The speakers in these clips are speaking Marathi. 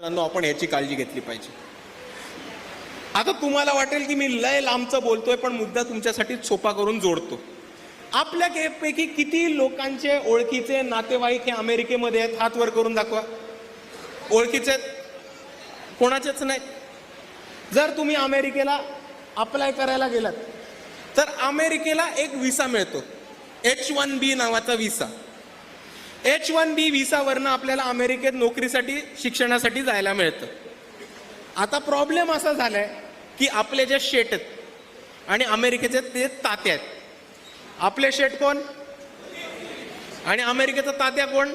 मित्रांनो आपण याची काळजी घेतली पाहिजे. आता तुम्हाला वाटेल की मी लय लांबचं बोलतोय पण मुद्दा तुमच्यासाठी सोपा करून जोडतो. आपल्या के- किती लोकांचे ओळखीचे नातेवाईक हे अमेरिकेमध्ये आहेत हात वर करून दाखवा. ओळखीचे कोणाचेच नाही. जर तुम्ही अमेरिकेला अप्लाय करायला गेलात तर अमेरिकेला एक विसा मिळतो. एच वन बी नावाचा विसा एच वन बी व्हिसावरनं आपल्याला अमेरिकेत नोकरीसाठी शिक्षणासाठी जायला मिळतं. आता प्रॉब्लेम असा झालाय की आपले जे शेट आहेत आणि अमेरिकेचे ते तात्या आहेत. आपले शेट कोण? आणि अमेरिकेचा तात्या कोण?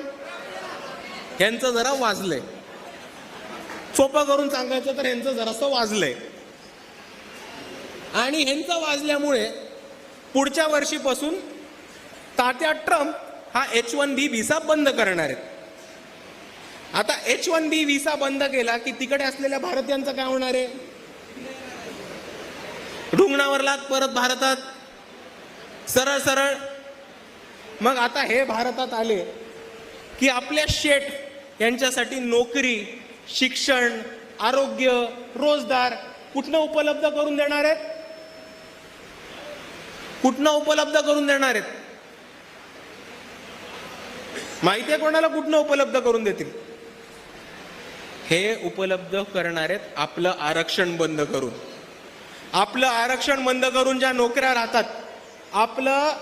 यांचं जरा वाजलंय. सोपं करून सांगायचं तर यांचं जरासं वाजलंय. आणि ह्यांचं वाजल्यामुळे पुढच्या वर्षीपासून तात्या ट्रम्प हा एच वन बी व्हिसा बंद करणार आहेत. आता एच वन बी व्हिसा बंद केला की तिकडे असलेल्या भारतीयांचं काय होणार आहे? रुग्णावर लाग परत भारतात. सरळ सरळ. मग आता हे भारतात आले की आपल्या शेठ यांच्यासाठी नोकरी शिक्षण आरोग्य रोजगार कुठनं उपलब्ध करून देणार आहेत? कुठनं उपलब्ध करून देणार आहेत? माहिती आहे कोणाला कुठनं उपलब्ध करून देतील? हे उपलब्ध करणार आहेत आपलं आरक्षण बंद करून. आपलं आरक्षण बंद करून ज्या नोकऱ्या राहतात आपलं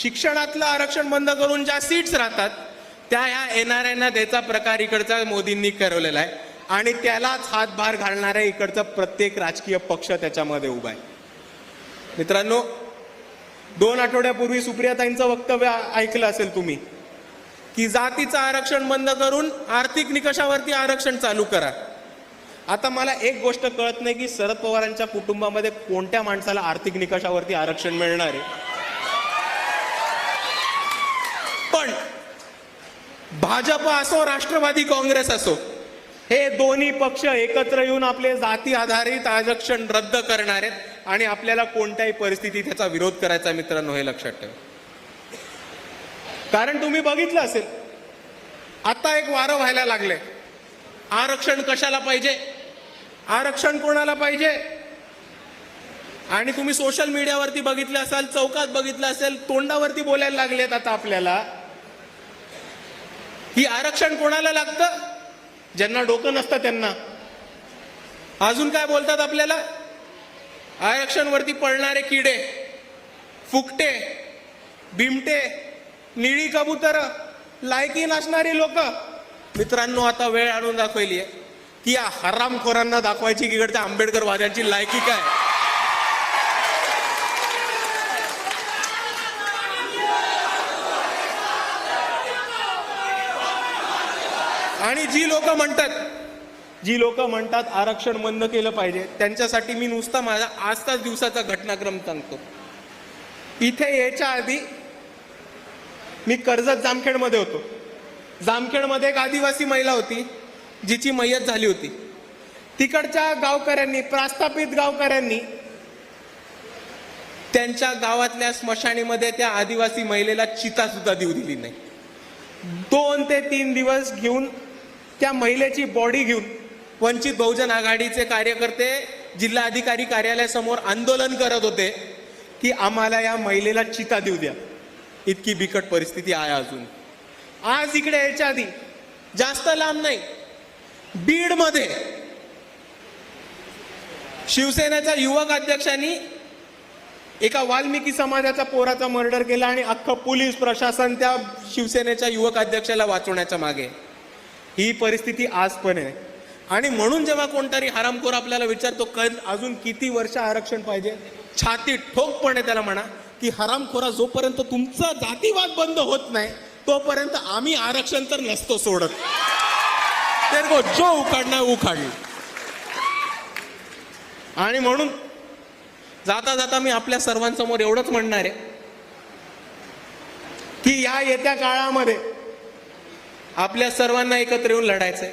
शिक्षणातलं आरक्षण बंद करून ज्या सीट्स राहतात त्या ह्या येणाऱ्यांना द्यायचा प्रकार इकडचा मोदींनी करवलेला आहे. आणि त्यालाच हातभार घालणाऱ्या इकडचा प्रत्येक राजकीय पक्ष त्याच्यामध्ये उभा आहे. मित्रांनो दोन आठवड्यापूर्वी सुप्रियाताईंचं वक्तव्य ऐकलं असेल तुम्ही. की जातीचं आरक्षण बंद करून आर्थिक निकषावरती आरक्षण चालू करा. आता मला एक गोष्ट कळत नाही की शरद पवारांच्या कुटुंबामध्ये कोणत्या माणसाला आर्थिक निकषावरती आरक्षण मिळणार आहे. पण भाजप असो राष्ट्रवादी काँग्रेस असो हे दोन्ही पक्ष एकत्र येऊन आपले जाती आधारित आरक्षण रद्द करणार आहेत आणि आपल्याला कोणत्याही परिस्थितीत त्याचा विरोध करायचा मित्रांनो हे लक्षात ठेवा. कारण तुम्ही बघितलं असेल. आता एक वारं व्हायला लागले आरक्षण कशाला पाहिजे? आरक्षण कोणाला पाहिजे? आणि तुम्ही सोशल मीडियावरती बघितलं असाल चौकात बघितलं असेल तोंडावरती बोलायला लागलेत आता आपल्याला. ही आरक्षण कोणाला लागतं? ज्यांना डोकं नसतं त्यांना. अजून काय बोलतात आपल्याला? आरक्षणवरती पडणारे किडे फुकटे बिमटे निळी कबूतर लायकी नसणारी लोक. मित्रांनो आता वेळ आणून दाखवली आहे की या हरामखोरांना दाखवायची की इकडच्या आंबेडकर वाद्यांची लायकी काय आणि जी लोक म्हणतात जी लोक म्हणतात आरक्षण बंद केलं पाहिजे त्यांच्यासाठी मी नुसता माझा आजचाच दिवसाचा घटनाक्रम सांगतो. इथे यायच्या आधी मी कर्जत जामखेडमध्ये होतो. जामखेडमध्ये एक आदिवासी महिला होती जिची मयत झाली होती. तिकडच्या गावकऱ्यांनी प्रास्थापित गावकऱ्यांनी त्यांच्या गावातल्या स्मशानीमध्ये त्या आदिवासी महिलेला चिता सुद्धा देऊ दिली नाही. दोन ते तीन दिवस घेऊन त्या महिलेची बॉडी घेऊन वंचित बहुजन आघाडीचे कार्यकर्ते जिल्हाधिकारी कार्यालयासमोर आंदोलन करत होते की आम्हाला या महिलेला चिता देऊ द्या. इतकी बिकट परिस्थिती आहे अजून. आज इकडे यायच्या आधी जास्त लांब नाही बीडमध्ये शिवसेनेच्या युवक अध्यक्षांनी एका वाल्मिकी समाजाच्या पोराचा मर्डर केला आणि अख्खं पोलीस प्रशासन त्या शिवसेनेच्या युवक अध्यक्षाला वाचवण्याच्या मागे. ही परिस्थिती आज पण आहे. आणि म्हणून जेव्हा कोणतरी हरामखोर आपल्याला विचारतो क अजून किती वर्ष आरक्षण पाहिजे? छाती ठोकपणे त्याला म्हणा की हरामखोरा जोपर्यंत तुमचा जातीवाद बंद होत नाही तोपर्यंत आम्ही आरक्षण तर नसतो सोडत. तर गो जो उखाडणार उखाडली. आणि म्हणून जाता जाता मी आपल्या सर्वांसमोर एवढंच म्हणणार आहे की या येत्या काळामध्ये आपल्या सर्वांना एकत्र येऊन लढायचंय.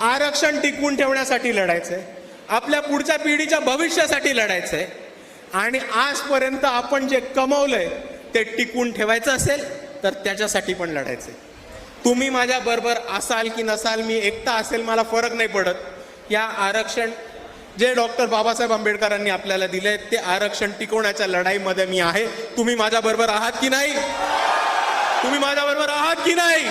आरक्षण टिकवून ठेवण्यासाठी लढायचंय. आपल्या पुढच्या पिढीच्या भविष्यासाठी लढायचंय. आणि आजपर्यंत आपण जे कमवलंय ते टिकून ठेवायचं असेल तर त्याच्यासाठी पण लढायचंय. तुम्ही माझ्या बरोबर असाल की नसाल मी एकटा असेल मला फरक नाही पडत. या आरक्षण जे डॉक्टर बाबासाहेब आंबेडकरांनी आपल्याला दिले ते आरक्षण टिकवण्याच्या लढाईमध्ये मी आहे. तुम्ही माझ्या बरोबर आहात की नाही? तुम्ही माझ्या बरोबर आहात की नाही?